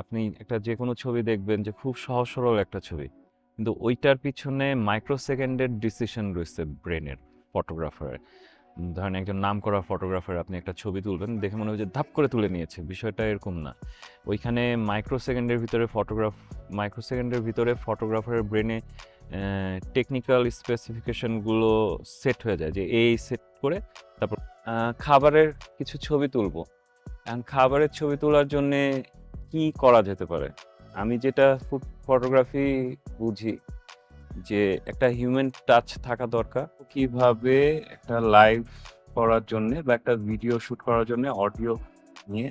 আপনি একটা যে কোনো ছবি দেখবেন যে খুব সহজ সরল একটা ছবি। কিন্তু ওইটার পিছনে মাইক্রো সেকেন্ডের ডিসিশন রয়েছে ব্রেনের ফটোগ্রাফারের ধরেন একজন নাম করা ফটোগ্রাফার আপনি একটা ছবি তুলবেন, দেখে মনে হয় যে ধাপ করে তুলে নিয়েছে, বিষয়টা এরকম না। ওইখানে মাইক্রো সেকেন্ডের ভিতরে ফটোগ্রাফ মাইক্রো সেকেন্ডের ভিতরে ফটোগ্রাফারের ব্রেনে টেকনিক্যাল স্পেসিফিকেশনগুলো সেট হয়ে যায় যে এই সেট করে তারপর খাবারের কিছু ছবি তুলবো। এখন খাবারের ছবি তোলার জন্যে কি করা যেতে পারে? আমি যেটা ফুড ফটোগ্রাফি বুঝি যে একটা হিউম্যান টাচ থাকা দরকার। কীভাবে একটা লাইভ করার জন্য বা একটা ভিডিও শুট করার জন্য অডিও নিয়ে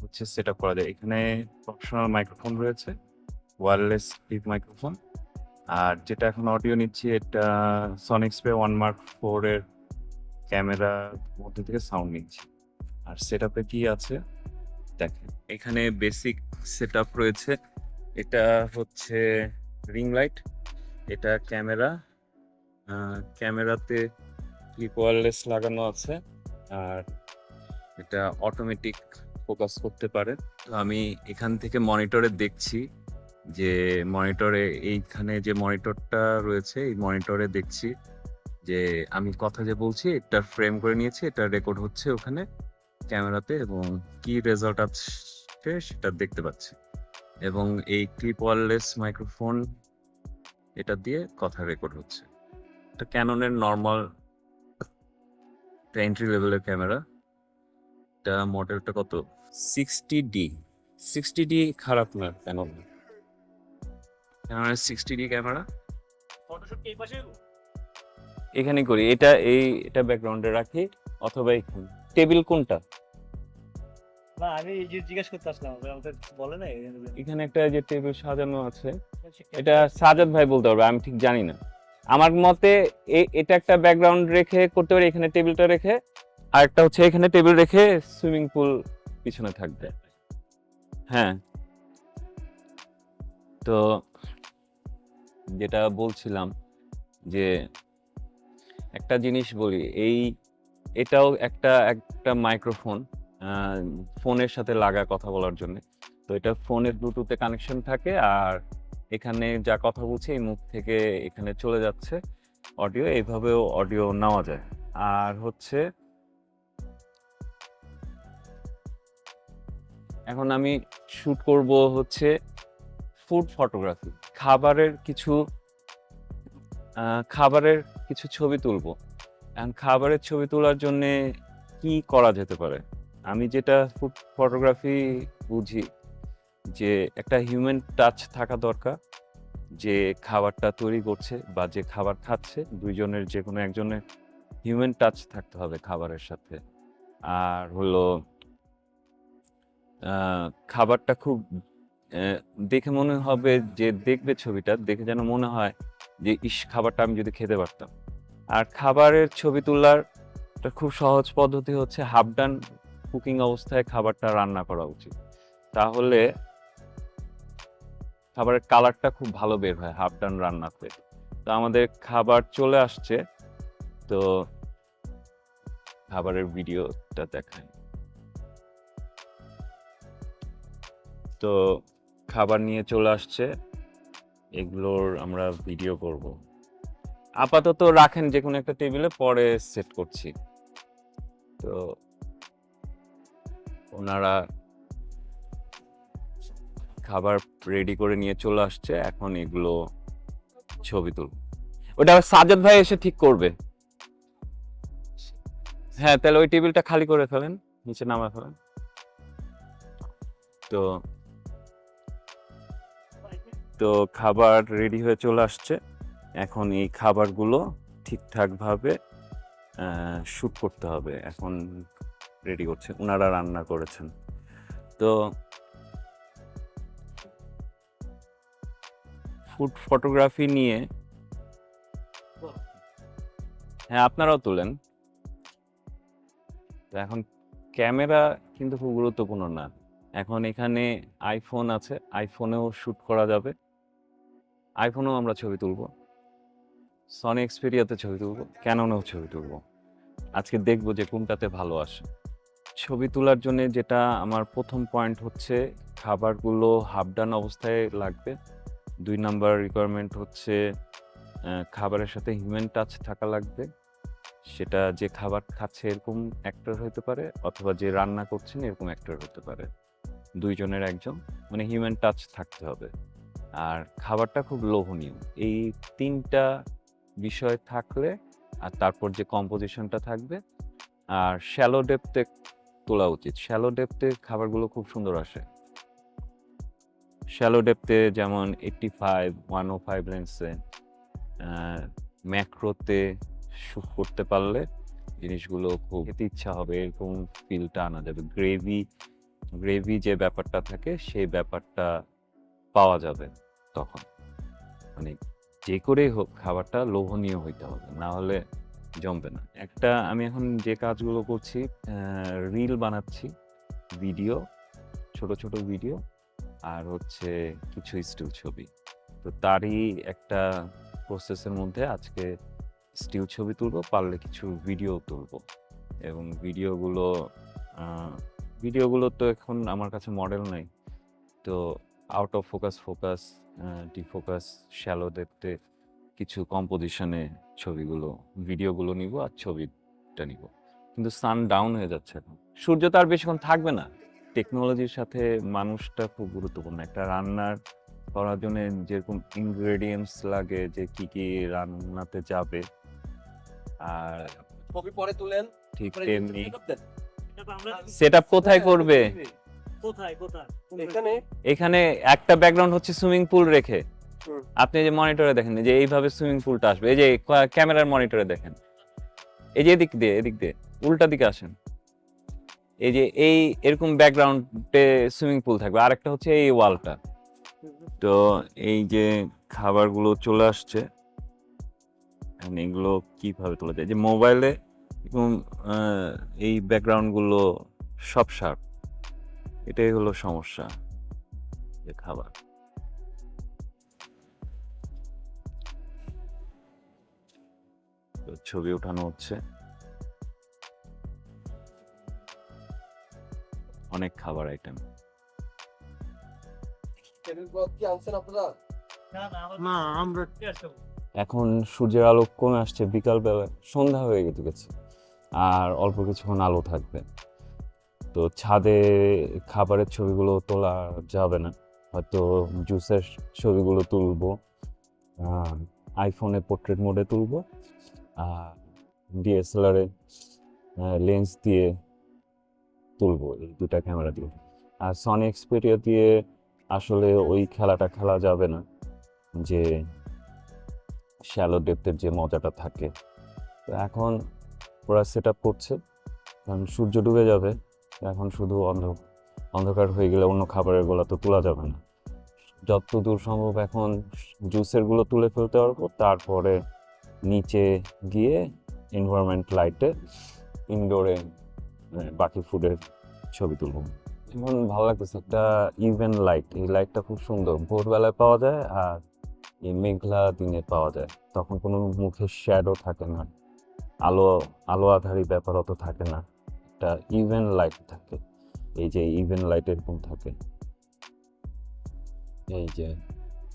হচ্ছে সেট করা যায়। এখানে প্রফেশনাল মাইক্রোফোন রয়েছে ওয়্যারলেস স্পিক মাইক্রোফোন আর যেটা এখন অডিও নিচ্ছি, এটা সনিক স্প্রে ওয়ান মার্ক ফোর এর ক্যামেরার মধ্যে থেকে সাউন্ড নিচ্ছি। আর সেট আপে কি আছে? দেখেন, এখানে বেসিক সেট রয়েছে। এটা হচ্ছে রিং লাইট এটা ক্যামেরা ক্যামেরাতে ক্লিপ ওয়ারলেস লাগানো আছে, আর এটা অটোমেটিক ফোকাস করতে পারে। তো আমি এখান থেকে মনিটরে দেখছি যে মনিটরে এইখানে যে মনিটরটা রয়েছে, এই মনিটরে দেখছি যে আমি কথা যে বলছি, এটা ফ্রেম করে নিয়েছি, এটা রেকর্ড হচ্ছে ওখানে। ক্যামেরাতে এবং কি রেজাল্ট আসছে সেটা দেখতে পাচ্ছি। এবং এই ক্লিপ ওয়ারলেস মাইক্রোফোন এটা দিয়ে কথা রেকর্ড হচ্ছে। এটা ক্যাননের নর্মাল এন্ট্রি লেভেলের ক্যামেরা। এটা মডেলটা কত? সিক্সটি ডি সিক্সটি ডি খারাপ না ক্যানন ক্যাননের সিক্সটি ডি ক্যামেরা। এখানে করি। এটা এই এটা ব্যাকগ্রাউন্ডে রাখি অথবা এখানে। টেবিল কোনটা? না আমি এই যে জিজ্ঞেস করতে আসলাম আমাদের বলে না এখানে একটা যে টেবিল সাজানো আছে এটা সাজাদ ভাই বলতে পারবে আমি ঠিক জানি না। আমার মতে এটা একটা ব্যাকগ্রাউন্ড রেখে করতে পারি এখানে টেবিলটা রেখে আর একটা হচ্ছে এখানে টেবিল রেখে সুইমিং পুল পিছনে থাকবে। হ্যাঁ। তো যেটা বলছিলাম যে একটা জিনিস বলি এই এটাও একটা একটা মাইক্রোফোন ফোনের সাথে লাগা কথা বলার জন্য। তো এটা ফোনের ব্লুটুথে কানেকশন থাকে আর এখানে যা কথা বলছি এই মুখ থেকে এখানে চলে যাচ্ছে অডিও এইভাবেও অডিও নেওয়া যায়। আর হচ্ছে এখন আমি শুট করব হচ্ছে ফুড ফটোগ্রাফি খাবারের কিছু খাবারের কিছু ছবি তুলবো। এখন খাবারের ছবি তোলার জন্য কি করা যেতে পারে? আমি যেটা ফুড ফটোগ্রাফি বুঝি যে একটা হিউম্যান টাচ থাকা দরকার। যে খাবারটা তৈরি করছে বা যে খাবার খাচ্ছে, দুইজনের যে কোনো একজনের হিউম্যান টাচ থাকতে হবে খাবারের সাথে। আর হলো খাবারটা খুব দেখে মনে হবে যে দেখবে ছবিটা, দেখে যেন মনে হয় যে, ইস, খাবারটা আমি যদি খেতে পারতাম। আর খাবারের ছবি তোলার একটা খুব সহজ পদ্ধতি হচ্ছে হাফ ডান কুকিং অবস্থায় খাবারটা রান্না করা উচিত। তাহলে খাবারের কালারটা খুব ভালো বের হয় হাফ ডান রান্নাতে। তো আমাদের খাবার চলে আসছে, তো খাবারের ভিডিওটা দেখাই। তো খাবার নিয়ে চলে আসছে, এগুলোর আমরা ভিডিও করব। আপাতত রাখেন যে কোনো একটা টেবিলে, পরে সেট করছি। তো ওনারা খাবার রেডি করে নিয়ে চলে আসছে, এখন এগুলো ছবি তুল ওটা সাজাদ ভাই এসে ঠিক করবে। হ্যাঁ তাহলে ওই টেবিলটা খালি করে ফেলেন, নিচে নামা ফেলেন। তো তো খাবার রেডি হয়ে চলে আসছে। এখন এই খাবারগুলো ঠিকঠাকভাবে শ্যুট করতে হবে। এখন রেডি করছে ওনারা রান্না করেছেন। তো ফুড ফটোগ্রাফি নিয়ে হ্যাঁ আপনারাও তোলেন। এখন ক্যামেরা কিন্তু খুব গুরুত্বপূর্ণ না। এখন এখানে আইফোন আছে আইফোনেও শ্যুট করা যাবে। আইফোনেও আমরা ছবি তুলবো। সনি এক্সপেরিয়াতে ছবি তুলবো ক্যাননেও ছবি তুলবো। আজকে দেখব যে কোনটাতে ভালো আসে। ছবি তোলার জন্য যেটা আমার প্রথম পয়েন্ট হচ্ছে, খাবারগুলো হাফ ডান অবস্থায় লাগবে। দুই নাম্বার রিকোয়ারমেন্ট হচ্ছে খাবারের সাথে হিউম্যান টাচ থাকা লাগবে। সেটা যে খাবার খাচ্ছে এরকম অ্যাক্টর হতে পারে, অথবা যে রান্না করছেন এরকম অ্যাক্টর হতে পারে। দুইজনের একজন মানে হিউম্যান টাচ থাকতে হবে। আর খাবারটা খুব লোভনীয়। এই তিনটা বিষয় থাকলে আর তারপর যে কম্পোজিশনটা থাকবে, আর শ্যালো ডেপতে তোলা উচিত। শ্যালো ডেপতে খাবারগুলো খুব সুন্দর আসে। শ্যালো ডেপতে যেমন eighty five one O five লেন্সে ম্যাক্রোতে শুট করতে পারলে জিনিসগুলো খুব খেতে ইচ্ছা হবে, এরকম ফিলটা আনা যাবে। গ্রেভি গ্রেভি যে ব্যাপারটা থাকে, সেই ব্যাপারটা পাওয়া যাবে তখন। মানে যে করেই হোক খাবারটা লোভনীয় হইতে হবে, না হলে জমবে না। একটা আমি এখন যে কাজগুলো করছি রিল বানাচ্ছি, ভিডিও, ছোট ছোট ভিডিও, আর হচ্ছে কিছু স্টিল ছবি। তো তারই একটা প্রসেসের মধ্যে আজকে স্টিল ছবি তুলবো, পারলে কিছু ভিডিও তুলবো। এবং ভিডিওগুলো ভিডিওগুলো তো এখন আমার কাছে মডেল নাই। তো out of focus focus defocus shallow দেখতে কিছু কম্পোজিশনে ছবিগুলো ভিডিওগুলো নিব আর ছবিটা নিব। কিন্তু সান ডাউন হয়ে যাচ্ছে এখন। সূর্য তো আর বেশিক্ষণ থাকবে না। টেকনোলজির সাথে মানুষটা খুব গুরুত্বপূর্ণ। একটা রান্নার করার জন্য যেরকম ইনগ্রেডিয়েন্টস লাগে যে কি কি রান্নাতে যাবে। আর ছবি পরে তুলেন ঠিক তেমনি সেট কোথায় করবে? কোথায় কোথায়? এখানে এখানে একটা ব্যাকগ্রাউন্ড হচ্ছে সুইমিং পুল রেখে। আপনি যে মনিটরে দেখেন যে এইভাবে সুইমিং পুলটা আসবে এই যে ক্যামেরার মনিটরে দেখেন। এই যে এদিক দিয়ে এদিক দিয়ে উল্টা দিকে আসেন। এই যে এই এরকম ব্যাকগ্রাউন্ডে সুইমিং পুল থাকবে আর একটা হচ্ছে এই ওয়ালটা তো এই যে খাবারগুলো চলে আসছে এখন এগুলো কীভাবে তোলা যায়? যে মোবাইলে আহ, এই ব্যাকগ্রাউন্ডগুলো সব শার্প এটাই হলো সমস্যা যে খাবার। তো ছবি ওঠানো হচ্ছে। অনেক খাবার আইটেম এখন সূর্যের আলো কমে আসছে বিকালবেলা সন্ধ্যা হয়ে গেছে গেছে। আর অল্প কিছুক্ষণ আলো থাকবে। তো ছাদে খাবারের ছবিগুলো তোলা যাবে না। হয়তো জুসের ছবিগুলো তুলবো আইফোনে পোর্ট্রেট মোডে তুলবো, আর ডিএসএলআরে লেন্স দিয়ে তুলবো এই দুটা ক্যামেরা দিয়ে। আর সনি এক্সপেরিয়া দিয়ে আসলে ওই খেলাটা খেলা যাবে না, যে শ্যালো ডেপথের যে মজাটা থাকে। তো এখন ওরা সেট আপ করছে, কারণ সূর্য ডুবে যাবে এখন শুধু অন্ধ, অন্ধকার হয়ে গেলে অন্য খাবারের গোলা তো তোলা যাবে না। যত দূর সম্ভব এখন জুসেরগুলো তুলে ফেলতে পারব, তারপরে নিচে গিয়ে এনভায়রনমেন্ট লাইটে ইনডোরে বাকি ফুডের ছবি তুলবো। এখন ভালো লাগতেছে একটা ইভেন লাইট এই লাইটটা খুব সুন্দর। ভোরবেলায় পাওয়া যায় আর এই মেঘলা দিনে পাওয়া যায়। তখন কোনো মুখের শ্যাডো থাকে না। আলো আলো আধারি ব্যাপার অত থাকে না। একটা ইভেন লাইট থাকে। এই যে ইভেন লাইট এরকম থাকে। এই যে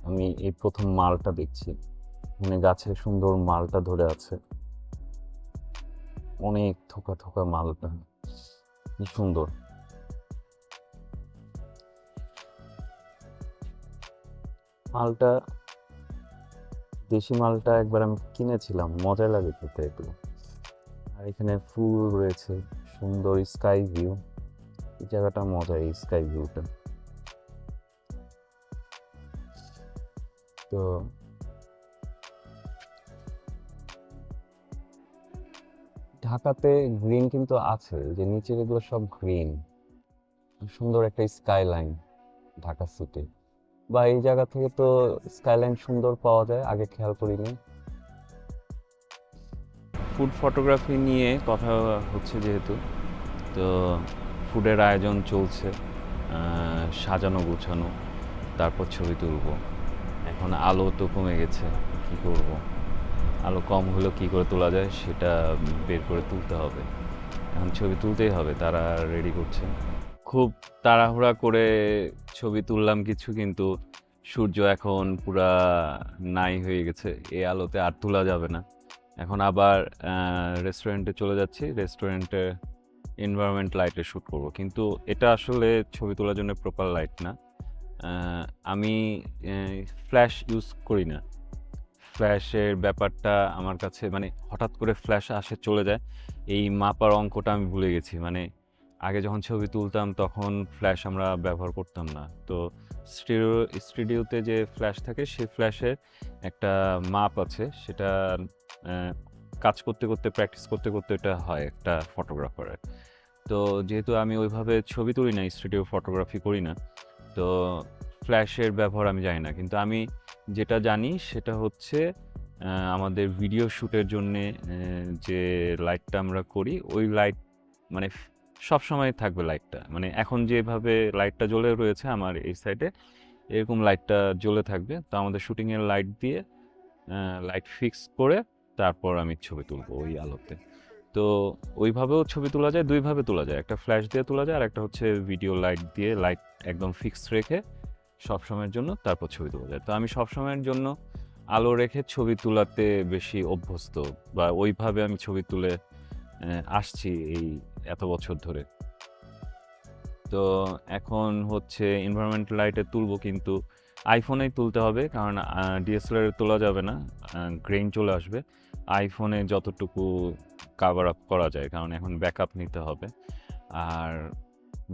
আমি এই প্রথম মালটা দেখছি। মানে গাছে সুন্দর মালটা ধরে আছে। অনেক থোকা থোকা মালটা। কি সুন্দর। মালটা, দেশি মালটা একবার আমি কিনেছিলাম মজা লাগে খেতে এগুলো আর এখানে ফুল রয়েছে। সুন্দর স্কাই ভিউ। এই জায়গাটা মজা এই স্কাই ভিউটা। তো ঢাকাতে গ্রিন কিন্তু আছে, যে নিচের এগুলো সব গ্রিন সুন্দর একটা স্কাই লাইন ঢাকা সিটি বা এই জায়গা থেকে তো স্কাইলাইন সুন্দর পাওয়া যায়, আগে খেয়াল করিনি। ফুড ফটোগ্রাফি নিয়ে কথা হচ্ছে যেহেতু, তো ফুডের আয়োজন চলছে সাজানো, গুছানো, তারপর ছবি তুলবো। এখন আলো তো কমে গেছে, কি করব? আলো কম হলেও কি করে তোলা যায় সেটা বের করে তুলতে হবে। এখন ছবি তুলতেই হবে, তারা রেডি করছে। খুব তাড়াহুড়া করে ছবি তুললাম কিছু, কিন্তু সূর্য এখন পুরা নাই হয়ে গেছে, এই আলোতে আর তোলা যাবে না। এখন আবার রেস্টুরেন্টে চলে যাচ্ছি। রেস্টুরেন্টে এনভায়রনমেন্ট লাইটে শ্যুট করব। কিন্তু এটা আসলে ছবি তোলার জন্য প্রপার লাইট না। আমি ফ্ল্যাশ ইউজ করি না। ফ্ল্যাশের ব্যাপারটা আমার কাছে মানে হঠাৎ করে ফ্ল্যাশ আসে, চলে যায়। এই মাপার অঙ্কটা আমি ভুলে গেছি। মানে আগে যখন ছবি তুলতাম তখন ফ্ল্যাশ আমরা ব্যবহার করতাম না। তো স্টুডিও স্টুডিওতে যে ফ্ল্যাশ থাকে সেই ফ্ল্যাশের একটা মাপ আছে। সেটা কাজ করতে করতে প্র্যাকটিস করতে করতে এটা হয় একটা ফটোগ্রাফারের তো যেহেতু আমি ওইভাবে ছবি তুলি না স্টুডিও ফটোগ্রাফি করি না, তো ফ্ল্যাশের ব্যবহার আমি জানি না। কিন্তু আমি যেটা জানি, সেটা হচ্ছে আমাদের ভিডিও শ্যুটের জন্যে যে লাইটটা আমরা করি, ওই লাইট মানে সব সময় থাকবে লাইটটা। মানে এখন যেভাবে লাইটটা জ্বলে রয়েছে আমার এই সাইডে এরকম লাইটটা জ্বলে থাকবে। তো আমাদের শুটিংয়ের লাইট দিয়ে লাইট ফিক্স করে তারপর আমি ছবি তুলবো ওই আলোতে। তো ওইভাবেও ছবি তোলা যায়, দুইভাবে তোলা যায়। একটা ফ্ল্যাশ দিয়ে তোলা যায় আর একটা হচ্ছে ভিডিও লাইট দিয়ে লাইট একদম ফিক্স রেখে সব সময়ের জন্য তারপর ছবি তোলা যায়। তো আমি সব সময়ের জন্য আলো রেখে ছবি তোলাতে বেশি অভ্যস্ত বা ওইভাবে আমি ছবি তুলে আসছি এই এত বছর ধরে। তো এখন হচ্ছে এনভায়রনমেন্ট লাইটে তুলবো কিন্তু আইফোনেই তুলতে হবে কারণ ডিএসএলআর তোলা যাবে না গ্রেইন চলে আসবে। আইফোনে যতটুকু কাভার আপ করা যায়, কারণ এখন ব্যাকআপ নিতে হবে। আর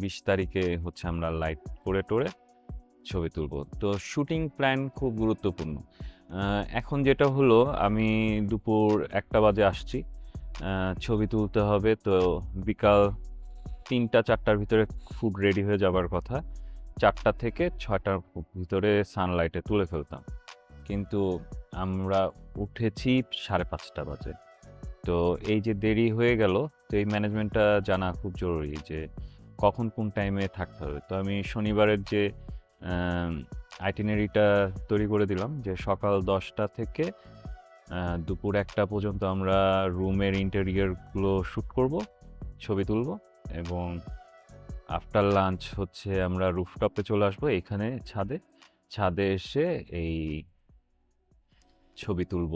বিশ তারিখে হচ্ছে আমরা লাইট করে টোরে ছবি তুলবো। তো শুটিং প্ল্যান খুব গুরুত্বপূর্ণ। এখন যেটা হলো, আমি দুপুর একটা বাজে আসছি। ছবি তুলতে হবে। তো বিকাল তিনটা, চারটার ভিতরে ফুড রেডি হয়ে যাবার কথা। চারটা থেকে ছটার ভিতরে সানলাইটে তুলে ফেলতাম। কিন্তু আমরা উঠেছি সাড়ে পাঁচটা বাজে। তো এই যে দেরি হয়ে গেল, তো এই ম্যানেজমেন্টটা জানা খুব জরুরি যে কখন কোন টাইমে থাকতে হবে। তো আমি শনিবারের যে আইটিনারিটা তৈরি করে দিলাম যে সকাল দশটা থেকে দুপুর একটা পর্যন্ত আমরা রুমের ইন্টেরিয়রগুলো শ্যুট করব, ছবি তুলব এবং আফটার লাঞ্চ হচ্ছে আমরা রুফটপে চলে আসব এখানে ছাদে। ছাদে এসে এই ছবি তুলব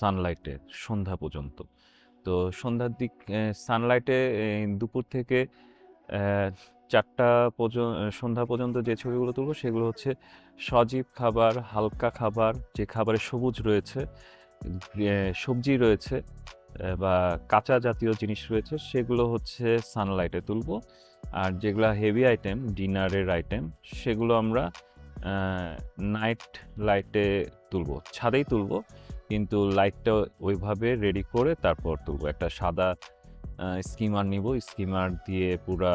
সানলাইটে সন্ধ্যা পর্যন্ত। তো সন্ধ্যার দিক সানলাইটে দুপুর থেকে চারটা সন্ধ্যা পর্যন্ত যে ছবিগুলো তুলবো সেগুলো হচ্ছে সজীব খাবার, হালকা খাবার, যে খাবারে সবুজ রয়েছে সবজি রয়েছে বা কাঁচা জাতীয় জিনিস রয়েছে, সেগুলো হচ্ছে সানলাইটে তুলব। আর যেগুলো হেভি আইটেম, ডিনারের আইটেম, সেগুলো আমরা নাইট লাইটে তুলবো। ছাদেই তুলব, কিন্তু লাইটটা ওইভাবে রেডি করে তারপর তুলব। একটা সাদা স্কিমার নিব। স্কিমার দিয়ে পুরা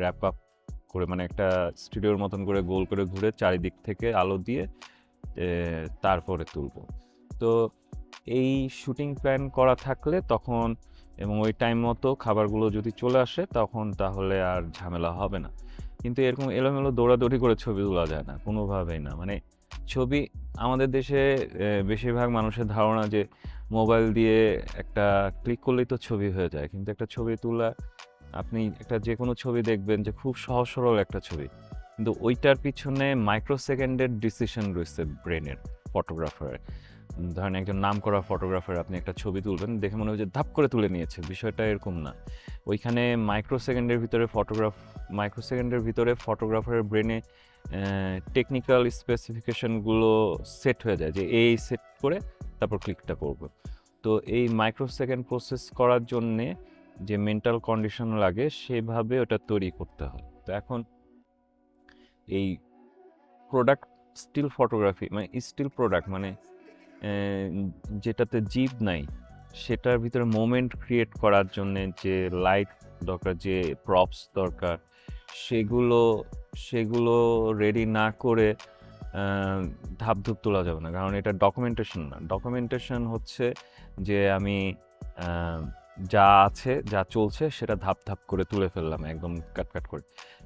র্যাপ আপ করে মানে একটা স্টুডিওর মতন করে গোল করে ঘুরে চারিদিক থেকে আলো দিয়ে তারপরে তুলবো। তো এই শুটিং প্ল্যান করা থাকলে তখন এবং ওই টাইম মতো খাবারগুলো যদি চলে আসে, তখন তাহলে আর ঝামেলা হবে না। কিন্তু এরকম এলোমেলো দৌড়াদৌড়ি করে ছবি তোলা যায় না, কোনোভাবেই না। মানে ছবি আমাদের দেশে বেশিরভাগ মানুষের ধারণা যে মোবাইল দিয়ে একটা ক্লিক করলেই তো ছবি হয়ে যায়। কিন্তু একটা ছবি তোলা, আপনি একটা যে কোনো ছবি দেখবেন যে খুব সহজ সরল একটা ছবি। কিন্তু ওইটার পিছনে মাইক্রো সেকেন্ডের ডিসিশন রয়েছে ব্রেনের ফটোগ্রাফারের ধরেন একজন নাম করা ফটোগ্রাফার আপনি একটা ছবি তুলবেন, দেখে মনে হয় যে ধাপ করে তুলে নিয়েছে, বিষয়টা এরকম না। ওইখানে মাইক্রো সেকেন্ডের ভিতরে ফটোগ্রাফ মাইক্রো সেকেন্ডের ভিতরে ফটোগ্রাফারের ব্রেনে টেকনিক্যাল স্পেসিফিকেশনগুলো সেট হয়ে যায়, যে এই সেট করে তারপর ক্লিকটা করব। তো এই মাইক্রো সেকেন্ড প্রসেস করার জন্যে যে মেন্টাল কন্ডিশন লাগে, সেভাবে ওটা তৈরি করতে হয়। তো এখন এই প্রোডাক্ট স্টিল ফটোগ্রাফি মানে স্টিল প্রোডাক্ট মানে যেটাতে জীব নাই, সেটার ভিতরে মোমেন্ট ক্রিয়েট করার জন্যে যে লাইট দরকার, যে প্রপস দরকার সেগুলো সেগুলো রেডি না করে ধাপ ধুপ তোলা যাবে না। কারণ এটা ডকুমেন্টেশন না। ডকুমেন্টেশন হচ্ছে যে আমি যা আছে, যা চলছে সেটা ধাপ ধাপ করে তুলে ফেললাম, একদম কাট কাট করে।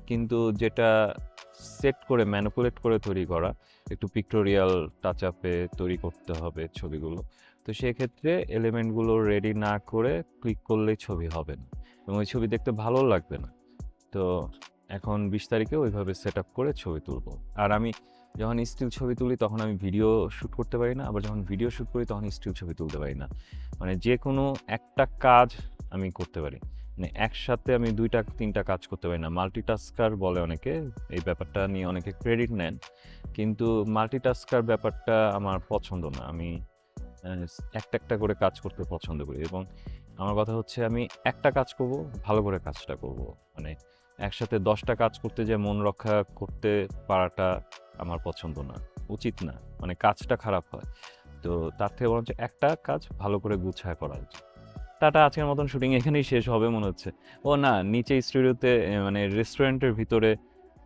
কিন্তু যেটা সেট করে ম্যানুপুলেট করে তৈরি করা, একটু পিক্টোরিয়াল টাচ আপে তৈরি করতে হবে ছবিগুলো, তো সেক্ষেত্রে এলিমেন্টগুলো রেডি না করে ক্লিক করলেই ছবি হবে না। এবং ওই ছবি দেখতে ভালো লাগবে না। তো এখন বিশ তারিখে ওইভাবে সেট করে ছবি তুলবো। আর আমি যখন স্টিল ছবি তুলি তখন আমি ভিডিও শ্যুট করতে পারি না, আবার যখন ভিডিও শ্যুট করি তখন স্টিল ছবি তুলতে পারি না। মানে যে কোনো একটা কাজ আমি করতে পারি। মানে একসাথে আমি দুইটা, তিনটা কাজ করতে পারি না। মাল্টিটাস্কার বলে অনেকে, এই ব্যাপারটা নিয়ে অনেকে ক্রেডিট নেন। কিন্তু মাল্টিটাস্কার ব্যাপারটা আমার পছন্দ না। আমি একটা একটা করে কাজ করতে পছন্দ করি এবং আমার কথা হচ্ছে আমি একটা কাজ করব, ভালো করে কাজটা করব। মানে একসাথে দশটা কাজ করতে যে মন রক্ষা করতে পারাটা আমার পছন্দ না, উচিত না। মানে কাজটা খারাপ হয়। তো তার থেকে বরঞ্চ একটা কাজ ভালো করে গুছায় করা উচিত। টাটা, আজকের মতন শুটিং এখানেই শেষ হবে মনে হচ্ছে। ও না, নিচে স্টুডিওতে মানে রেস্টুরেন্টের ভিতরে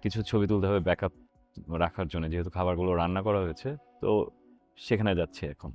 কিছু ছবি তুলতে হবে ব্যাকআপ রাখার জন্য। যেহেতু খাবারগুলো রান্না করা হয়েছে, তো সেখানে যাচ্ছি এখন।